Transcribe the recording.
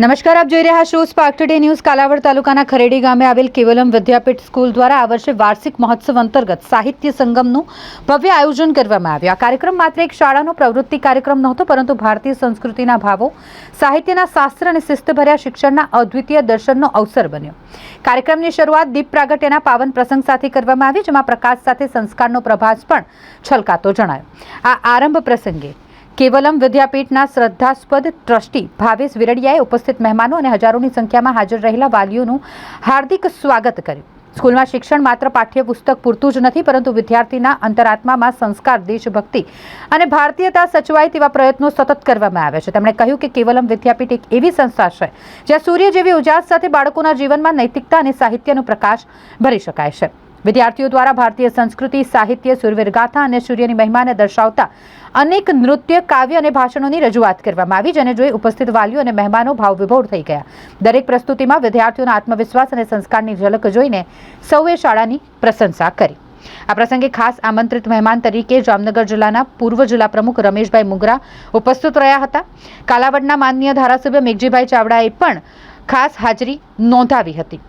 નમસ્કાર, આપ જોઈ રહ્યા છો સ્પાર્ક ટુડે ન્યૂઝ કાલાવડ તાલુકાના ખરેડી ગામે આવેલ કેવલમ વિદ્યાપીઠ સ્કૂલ દ્વારા આ વર્ષે વાર્ષિક મહોત્સવ અંતર્ગત સાહિત્ય સંગમનું ભવ્ય આયોજન કરવામાં આવ્યું. આ કાર્યક્રમ માત્ર એક શાળાનો પ્રવૃત્તિ કાર્યક્રમ નહોતો, પરંતુ ભારતીય સંસ્કૃતિના ભાવો, સાહિત્યના શાસ્ત્ર અને શિસ્તભર્યા શિક્ષણના અદ્વિતીય દર્શનનો અવસર બન્યો. કાર્યક્રમની શરૂઆત દીપ પ્રાગટ્યના પાવન પ્રસંગ સાથે કરવામાં આવી, જેમાં પ્રકાશ સાથે સંસ્કારનો પ્રભાસ પણ છલકાતો જણાયો. આ આરંભ પ્રસંગે કેવલમ વિદ્યાપીઠના શ્રદ્ધાસ્પદ ટ્રસ્ટી ભાવેશ વિરડિયાએ ઉપસ્થિત મહેમાનો અને હજારોની સંખ્યામાં હાજર રહેલા વાલીઓનું હાર્દિક સ્વાગત કર્યું. સ્કૂલમાં શિક્ષણ માત્ર પાઠ્યપુસ્તક પૂરતું જ નથી, પરંતુ વિદ્યાર્થીના અંતરાત્મામાં સંસ્કાર, દેશભક્તિ અને ભારતીયતા સચવાય તેવા પ્રયત્નો સતત કરવામાં આવ્યા છે. તેમણે કહ્યું કે કેવલમ વિદ્યાપીઠ એક એવી સંસ્થા છે, જ્યાં સૂર્ય જેવી ઉજાસ સાથે બાળકોના જીવનમાં નૈતિકતા અને સાહિત્યનો પ્રકાશ ભરી શકાય છે. વિદ્યાર્થીઓ દ્વારા ભારતીય સંસ્કૃતિ, સાહિત્ય, સુરવીરગાથા અને સૂર્યની મહિમાને દર્શાવતા અનેક નૃત્ય, કાવ્ય અને ભાષણોની રજૂઆત કરવામાં આવી, જેને જોઈ ઉપસ્થિત વાલીઓ અને મહેમાનો ભાવવિભોર થઈ ગયા. દરેક પ્રસ્તુતિમાં વિદ્યાર્થીઓના આત્મવિશ્વાસ અને સંસ્કારની ઝલક જોઈને સૌએ શાળાની પ્રશંસા કરી. આ પ્રસંગે ખાસ આમંત્રિત મહેમાન તરીકે જામનગર જિલ્લાના પૂર્વ જિલ્લા પ્રમુખ રમેશભાઈ મુગરા ઉપસ્થિત રહ્યા હતા. કાલાવડના માનનીય ધારાસભ્ય મેઘજીભાઈ ચાવડાએ પણ ખાસ હાજરી નોંધાવી હતી.